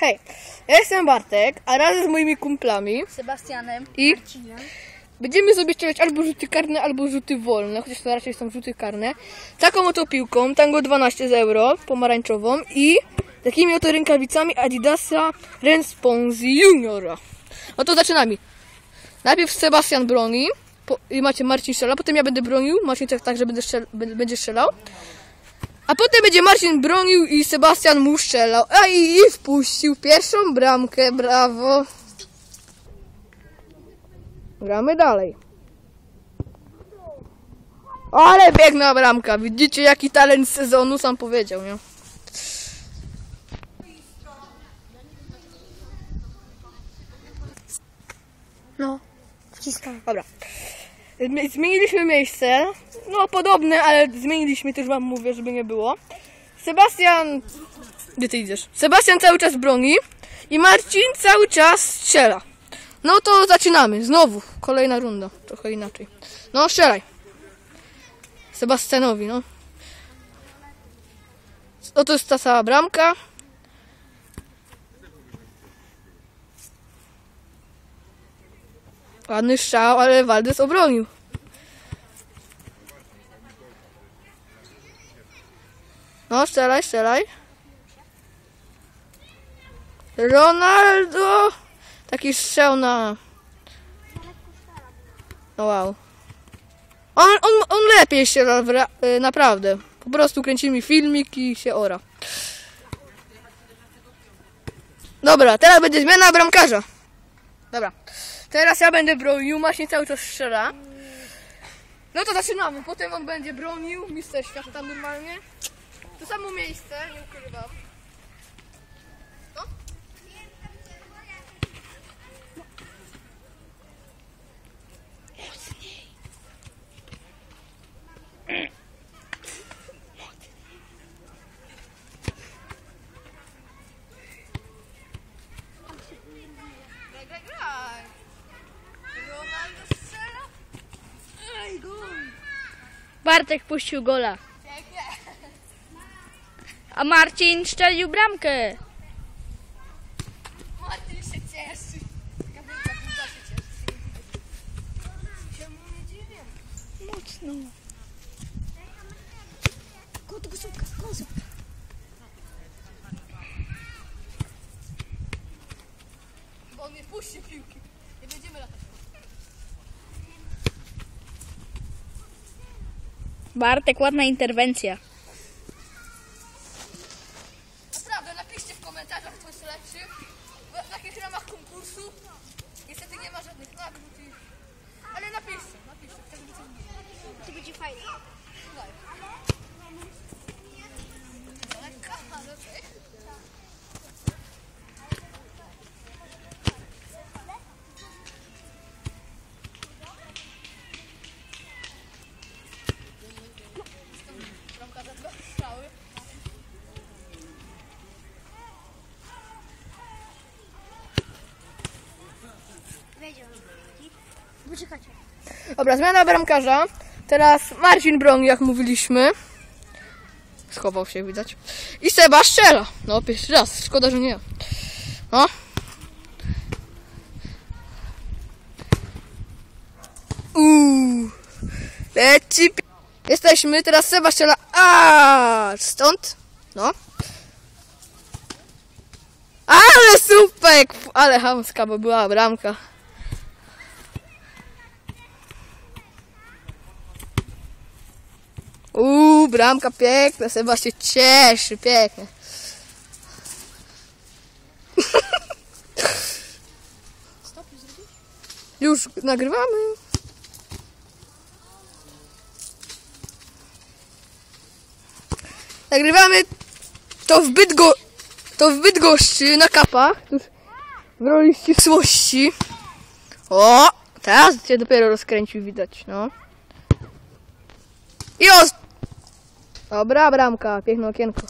Hej, ja jestem Bartek, a razem z moimi kumplami Sebastianem. i będziemy sobie strzelać albo rzuty karne, albo rzuty wolne, chociaż to raczej są rzuty karne. Taką oto piłką, tango 12 z euro, pomarańczową i takimi oto rękawicami Adidasa Responsi Juniora. No to zaczynamy. Najpierw Sebastian broni po, i macie Marcin strzela, potem ja będę bronił, Marcin tak, tak będzie strzelał. A potem będzie Marcin bronił i Sebastian mu strzelał. A i, i wpuścił pierwszą bramkę, brawo. Gramy dalej. Ale piękna bramka. Widzicie jaki talent sezonu sam powiedział, nie? No, wciskam. Dobra. Zmi- Zmieniliśmy miejsce. No podobne, ale zmieniliśmy też wam mówię, żeby nie było. Sebastian. Gdzie ty idziesz? Sebastian cały czas broni i Marcin cały czas strzela. No to zaczynamy. Znowu. Kolejna runda. Trochę inaczej. No strzelaj. Sebastianowi, no. Oto jest ta cała bramka. Ładny strzał, ale Waldes obronił. No, strzelaj, strzelaj. Ronaldo! Taki strzał na... No wow. On, on, on lepiej się naprawdę. Po prostu kręci mi filmik i się ora. Dobra, teraz będzie zmiana bramkarza. Dobra. Teraz ja będę bronił, Maśnie cały czas strzela. No to zaczynamy. Potem on będzie bronił, mister świata normalnie. To samo miejsce, nie ukrywam. Bartek puścił gola. A Marcin strzelił bramkę. Martin się cieszy. Kabelka buda się cieszy. Nie dziwię. Mocno. Kot, guzówka, guzówka. Bo on nie puści piłki. Nie będziemy latać. Bartek, ładna interwencja. Naprawdę, napiszcie w komentarzach, jest lepszy. W, jakich ramach konkursu. Niestety nie ma żadnych nagród. Dobra, zmiana bramkarza. Teraz Marcin broni, jak mówiliśmy. Schował się, widać. I Seba. No, pierwszy raz. Szkoda, że nie. No. Uuu. Leci. Jesteśmy, teraz Seba. A, stąd. No. Ale super! Ale hamska, bo była bramka. Uuu, bramka piękna, Seba się cieszy, pięknie. Już nagrywamy. Nagrywamy to w Bydgo... To w Bydgoszczy na kapach. W roli ścisłości. O! Teraz cię dopiero rozkręcił, widać, no. I os... Dobra, bramka, piękne okienko.